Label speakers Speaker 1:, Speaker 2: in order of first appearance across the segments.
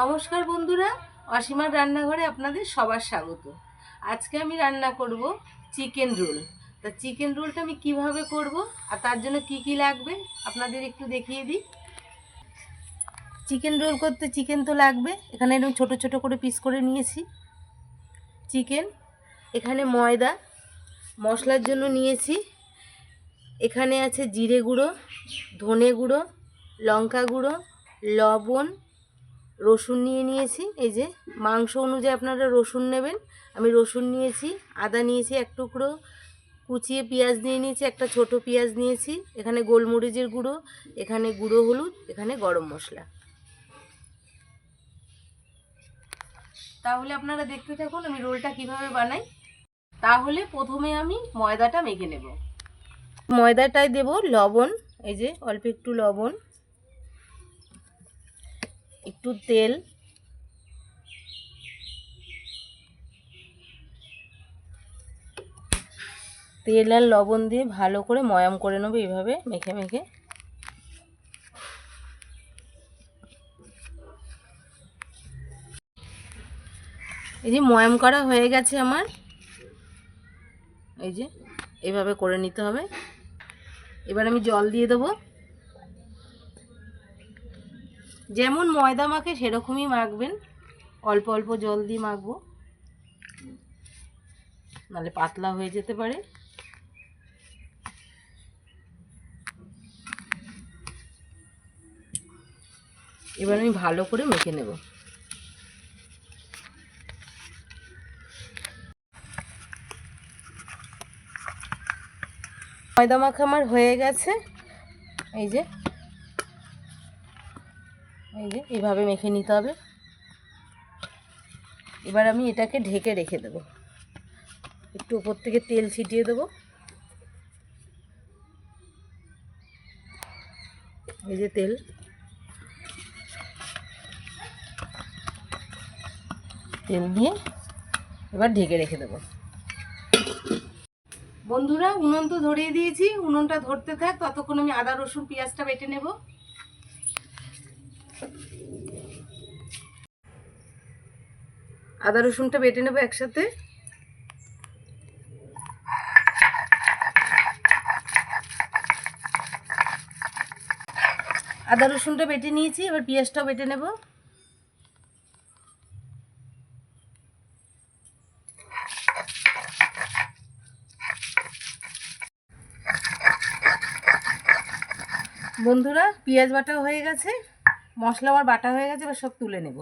Speaker 1: নমস্কার বন্ধুরা, অসীমার রান্নাঘরে আপনাদের সবার স্বাগত। আজকে আমি রান্না করব চিকেন রোল। তা চিকেন রোলটা আমি কীভাবে করব আর তার জন্য কি কি লাগবে আপনাদের একটু দেখিয়ে দিই। চিকেন রোল করতে চিকেন তো লাগবে, এখানে এরকম ছোট ছোট করে পিস করে নিয়েছি। চিকেন, এখানে ময়দা, মশলার জন্য নিয়েছি। এখানে আছে জিরে গুঁড়ো, ধনে গুঁড়ো, লঙ্কা গুঁড়ো, লবণ রসুন নিয়ে নিয়েছি, এই যে মাংস অনুযায়ী আপনারা রসুন নেবেন। আমি রসুন নিয়েছি, আদা নিয়েছি এক টুকরো, কুচিয়ে পেঁয়াজ নিয়ে নিয়েছি, একটা ছোট পেঁয়াজ নিয়েছি, এখানে গোলমরিচের গুঁড়ো, এখানে গুঁড়ো হলুদ, এখানে গরম মশলা। তাহলে আপনারা দেখতে থাকুন আমি রোলটা কীভাবে বানাই। তাহলে প্রথমে আমি ময়দাটা মেখে নেব। ময়দাটায় দেব লবণ, এই যে অল্প একটু লবণ। একটু তেল। তেল আর লবণ দিয়ে ভালো করে ময়াম করে নেব এইভাবে, মেখে মেখে। এই যে ময়াম করা হয়ে গেছে আমার। এই যে এইভাবে করে নিতে হবে। এবার আমি জল দিয়ে দেবো। যেমন ময়দা মাখে সেরকমই মাখবেন। অল্প অল্প জল দিয়ে মাখবো। নাহলে পাতলা হয়ে যেতে পারে। এবার আমি ভালো করে মেখে নেব। ময়দা মাখা আমার হয়ে গেছে। এই যে এই যে, এইভাবে মেখে নিতে হবে। এবার আমি এটাকে ঢেকে রেখে দেবো। একটু উপর থেকে তেল ছিটিয়ে দেবো। এই যে তেল। তেল দিয়ে এবার ঢেকে রেখে দেবো। বন্ধুরা, উনুন তো ধরিয়ে দিয়েছি। উনুনটা ধরতে থাক, ততক্ষণ আমি আদা, রসুন, পেঁয়াজটা বেটে নেব। আদা রসুনটা বেটে নেব একসাথে। আদা রসুনটা বেটে নিয়েছি, এবার পেঁয়াজটাও বেটে নেব। বন্ধুরা, পেঁয়াজ বাটা হয়ে গেছে মশলা আমার বাটা হয়ে গেছে, এবার সব তুলে নেব।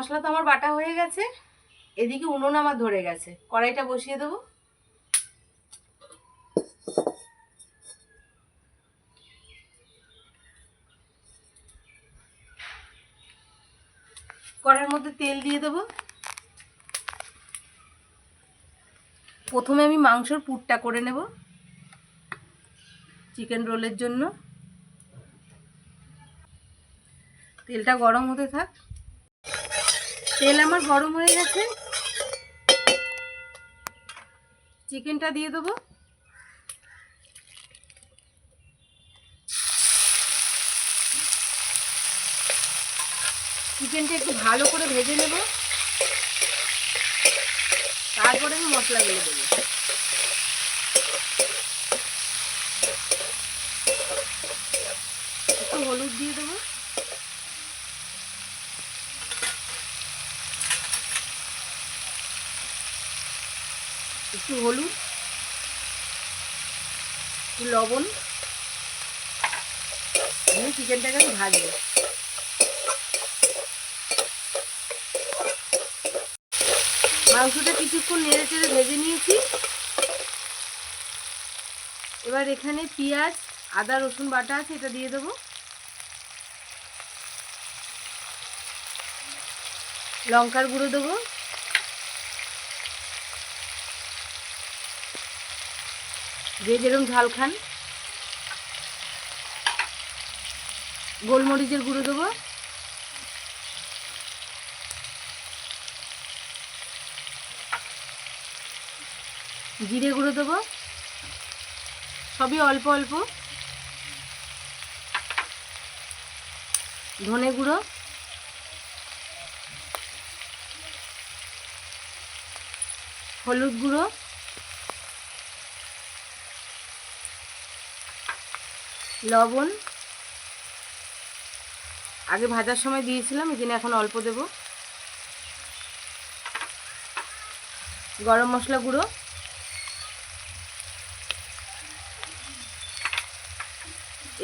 Speaker 1: মশলা তো আমার বাটা হয়ে গেছে। এদিকে উনুন আমার ধরে গেছে। কড়াইটা বসিয়ে দেবো। কড়াইয়ের মধ্যে তেল দিয়ে দেবো। প্রথমে আমি মাংসর পুরটা করে নেব। চিকেন রোলের জন্য। তেলটা গরম হতে থাক। তেল আমার গরম হয়ে গেছে। চিকেনটা দিয়ে দেবো। চিকেনটা একটু ভালো করে ভেজে নেব। তারপরে আমি মশলাগুলো দেবো একটু হলুদ দিয়ে দেবো একটু হলুদ, একটু লবণ চিকেনটাকে আমি ভাজবো। মাংসটা কিছুক্ষণ নেড়ে চেড়ে ভেজে নিয়েছি। এবার এখানে পেঁয়াজ, আদা, রসুন বাটা আছে, এটা দিয়ে দেবো। লঙ্কার গুঁড়ো দেবো। যে যেরকম ঝাল খান, গোলমরিচের গুঁড়ো দেবো। জিরে গুঁড়ো দেবো। সবই অল্প অল্প। ধনে গুঁড়ো। হলুদ গুঁড়ো। লবণ। আগে ভাজার সময় দিয়েছিলাম এখানে এখন অল্প দেব। গরম মশলা গুঁড়ো।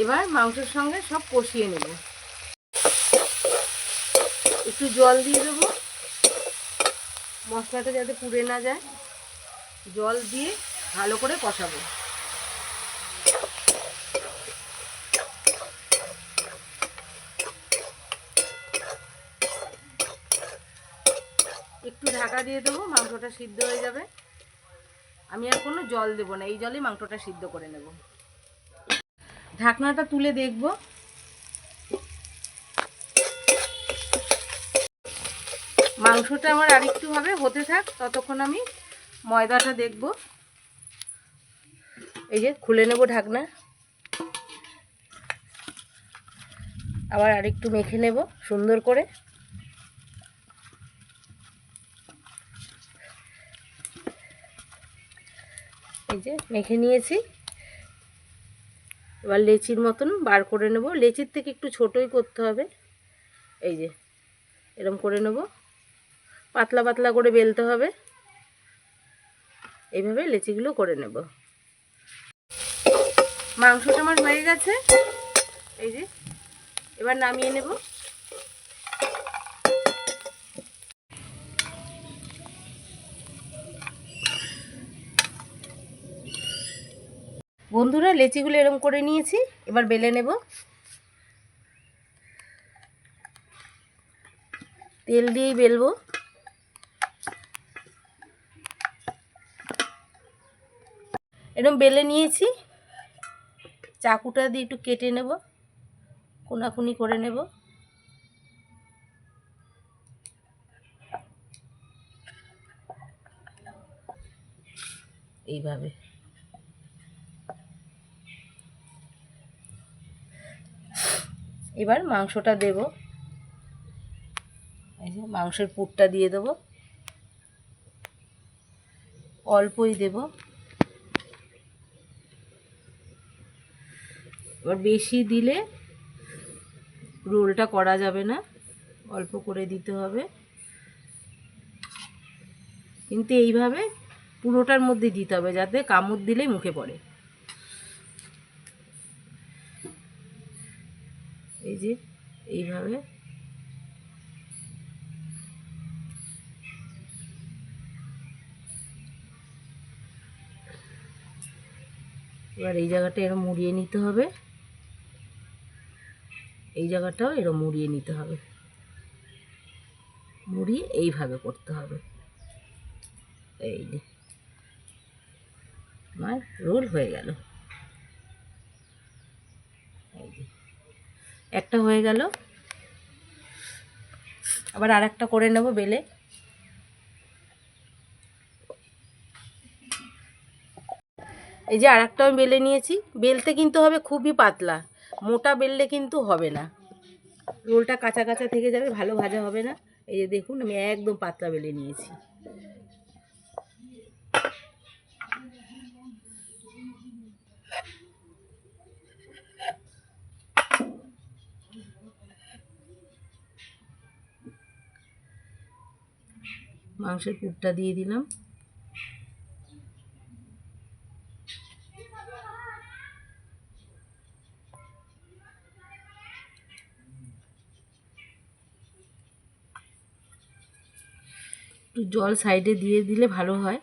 Speaker 1: এবার মাংসের সঙ্গে সব কষিয়ে নেব। একটু জল দিয়ে দেবো। মশলাটা যাতে পুড়ে না যায়, জল দিয়ে ভালো করে কষাবো একটু ঢাকা দিয়ে দেবো, মাংসটা সিদ্ধ হয়ে যাবে। আমি আর কোনো জল দেবো না, এই জলেই মাংসটা সিদ্ধ করে নেব। ঢাকনাটা তুলে দেখব। মাংসটা আমার আরেকটু হবে হতে থাক, ততক্ষণ আমি ময়দাটা দেখব। এই যে খুলে নেব ঢাকনা। আবার আরেকটু মেখে নেব সুন্দর করে। এই যে মেখে নিয়েছি। এবার লেচির মতন বার করে নেব। লেচির থেকে একটু ছোটই করতে হবে। এই যে, এরম করে নেব। পাতলা পাতলা করে বেলতে হবে। এইভাবে লেচিগুলো করে নেব। মাংসটা আমার হয়ে গেছে। এই যে, এবার নামিয়ে নেব। বন্ধুরা, লেচিগুলো এরম করে নিয়েছি। এবার বেলে নেব। তেল দিয়েই বেলবো। এরম বেলে নিয়েছি। চাকুটা দিয়ে একটু কেটে নেব। কোনাকুনি করে নেব। এইভাবে। এবার মাংসটা দেব। মাংসের পুরটা দিয়ে দেবো। অল্পই দেব। এবার বেশি দিলে রোলটা করা যাবে না, অল্প করে দিতে হবে। কিন্তু এইভাবে পুরোটার মধ্যে দিতে হবে, যাতে কামড় দিলেই মুখে পড়ে। এই যে, এইভাবে। এবার এই জায়গাটা এরম মুড়িয়ে নিতে হবে। এই জায়গাটাও এরম মুড়িয়ে নিতে হবে। মুড়িয়ে এইভাবে করতে হবে। এই যে, আমার রোল হয়ে গেল এই যে একটা হয়ে গেল। আবার আর একটা করে নেব বেলে। এই যে আর একটা আমি বেলে নিয়েছি। বেলতে কিন্তু হবে খুবই পাতলা। মোটা বেললে কিন্তু হবে না। রোলটা কাঁচা কাঁচা থেকে যাবে, ভালো ভাজা হবে না। এই যে দেখুন, আমি একদম পাতলা বেলে নিয়েছি। মাংসের পুরটা দিয়ে দিলাম। একটু জল সাইডে দিয়ে দিলে ভালো হয়।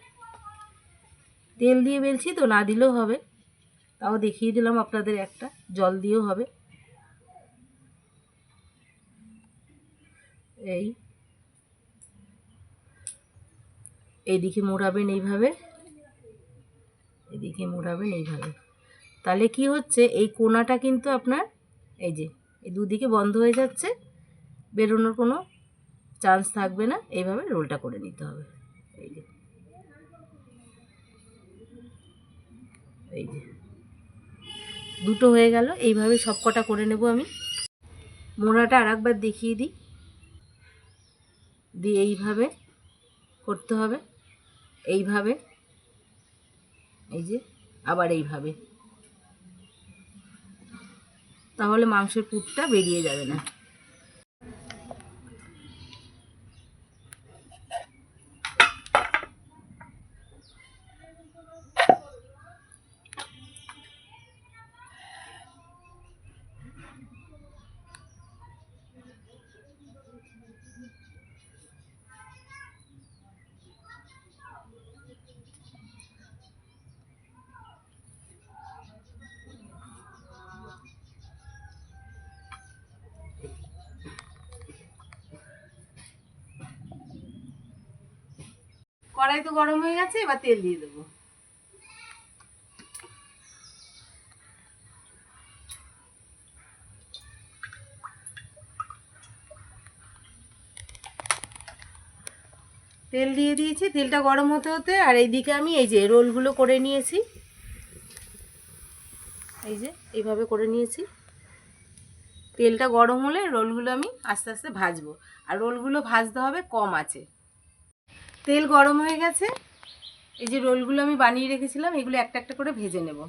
Speaker 1: তেল দিয়ে বেলছি তো, না দিলেও হবে। তাও দেখিয়ে দিলাম আপনাদের একটা, জল দিয়েও হবে। এই। এইদিকে মোড়াবেন এইভাবে। এদিকে মোড়াবেন এইভাবে। তাহলে কি হচ্ছে? এই কোনাটা কিন্তু আপনার এই যে, এই দুদিকে বন্ধ হয়ে যাচ্ছে। বেরোনোর কোনো চান্স থাকবে না। এইভাবে রোলটা করে নিতে হবে। এই যে। এই যে। দুটো হয়ে গেল। এইভাবে সব কটা করে নেব আমি। মোড়াটা আর একবার দেখিয়ে দিই। দিয়ে এইভাবে করতে হবে। এইভাবে এই যে আবার এইভাবে। তাহলে মাংসের পুরটা বেরিয়ে যাবে না। কড়াই তো গরম হয়ে গেছে, এবার তেল দিয়ে দেবো। তেল দিয়ে দিয়েছি, তেলটা গরম হতে হতে, আর এইদিকে আমি এই যে রোলগুলো করে নিয়েছি। এই যে, এইভাবে করে নিয়েছি। তেলটা গরম হলে রোলগুলো আমি আস্তে আস্তে ভাজবো। আর রোলগুলো ভাজতে হবে কম আছে। তেল গরম হয়ে গেছে। এই যে রোলগুলো আমি বানিয়ে রেখেছিলাম, এগুলো একটা একটা করে ভেজে নেব।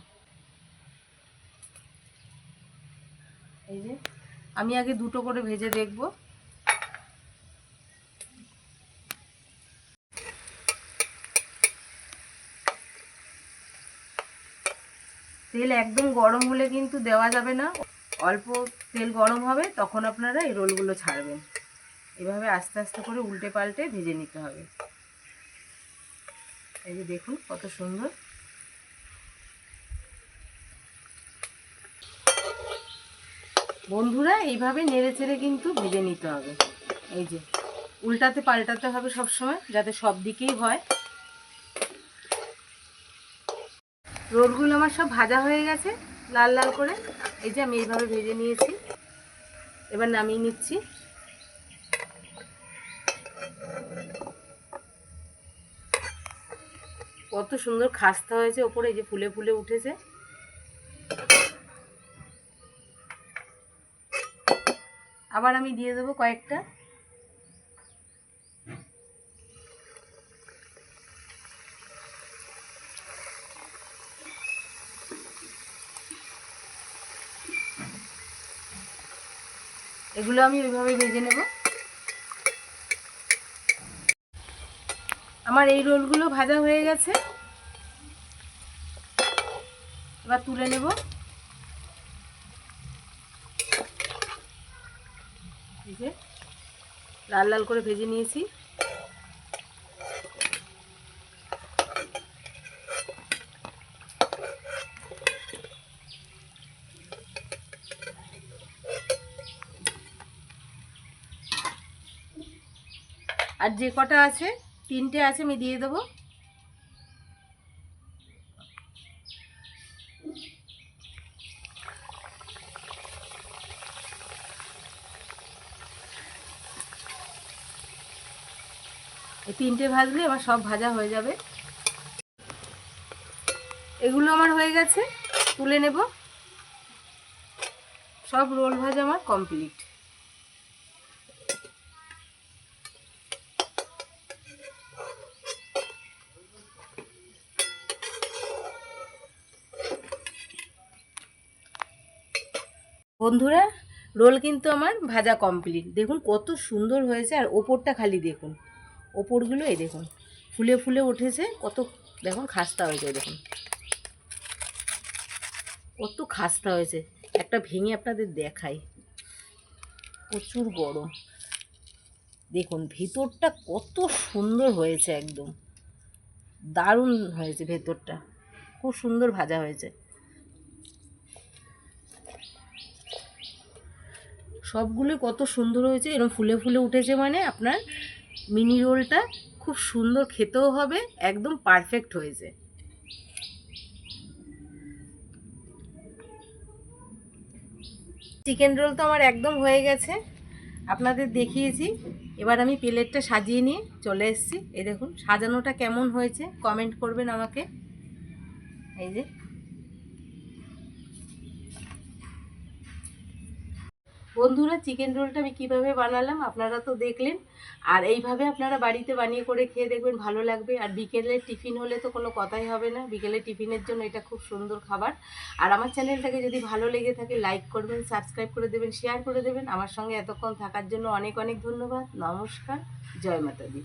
Speaker 1: এই যে, আমি আগে দুটো করে ভেজে দেখব। তেল একদম গরম হলে কিন্তু দেওয়া যাবে না। অল্প তেল গরম হবে, তখন আপনারা এই রোলগুলো ছাড়বেন। এভাবে আস্তে আস্তে করে উল্টে পাল্টে ভেজে নিতে হবে। এই যে দেখুন কত সুন্দর। বন্ধুরা, এইভাবে নেড়ে চেড়ে কিন্তু ভেজে নিতে হবে। এই যে, উল্টাতে পাল্টাতে হবে সব সময় যাতে সব দিকেই হয়। রোলগুলো আমার সব ভাজা হয়ে গেছে, লাল লাল করে। এই যে আমি এইভাবে ভেজে নিয়েছি। এবার নামিয়ে নিচ্ছি। কত সুন্দর খাস্তা হয়েছে ওপরে যে ফুলে ফুলে উঠেছে। আবার আমি দিয়ে দেবো কয়েকটা। এগুলো আমি ওইভাবে ভেজে নেব। আমার এই রোলগুলো ভাজা হয়ে গেছে। এবার তুলে নেব। লাল লাল করে ভেজে নিয়েছি। আর যে কটা আছে তিনটে আছে, আমি দিয়ে দেবো। এই তিনটে ভাজলে আমার সব ভাজা হয়ে যাবে। এগুলো আমার হয়ে গেছে, তুলে নেব। সব রোল ভাজা আমার কমপ্লিট। বন্ধুরা, রোল কিন্তু আমার ভাজা কমপ্লিট দেখুন কত সুন্দর হয়েছে, আর ওপরটা খালি দেখুন। ওপরগুলো এই দেখুন, ফুলে ফুলে উঠেছে, কত দেখুন খাস্তা হয়েছে, দেখুন। কত খাস্তা হয়েছে, একটা ভেঙে আপনাদের দেখাই। প্রচুর বড় দেখুন ভেতরটা কত সুন্দর হয়েছে একদম। দারুণ হয়েছে ভেতরটা। খুব সুন্দর ভাজা হয়েছে। সবগুলোই কত সুন্দর হয়েছে। এরকম ফুলে ফুলে উঠেছে মানে আপনার মিনি রোলটা খুব সুন্দর খেতেও হবে, একদম পারফেক্ট হয়েছে। চিকেন রোল তো আমার একদম হয়ে গেছে। আপনাদের দেখিয়েছি। এবার আমি প্লেটটা সাজিয়ে নিয়ে চলে এসেছি। এই দেখুন, সাজানোটা কেমন হয়েছে কমেন্ট করবেন আমাকে। এই যে। বন্ধুরা চিকেন রোলটা আমি কীভাবে বানালাম আপনারা তো দেখলেন। আর এইভাবে আপনারা বাড়িতে বানিয়ে করে খেয়ে দেখবেন, ভালো লাগবে। আর বিকেলের টিফিন হলে তো কোনো কথাই হবে না। বিকেলের টিফিনের জন্য এটা খুব সুন্দর খাবার। আর আমার চ্যানেলটাকে যদি ভালো লেগে থাকে লাইক করবেন সাবস্ক্রাইব করে দেবেন শেয়ার করে দেবেন। আমার সঙ্গে এতক্ষণ থাকার জন্য অনেক অনেক ধন্যবাদ। নমস্কার। জয় মাতা দি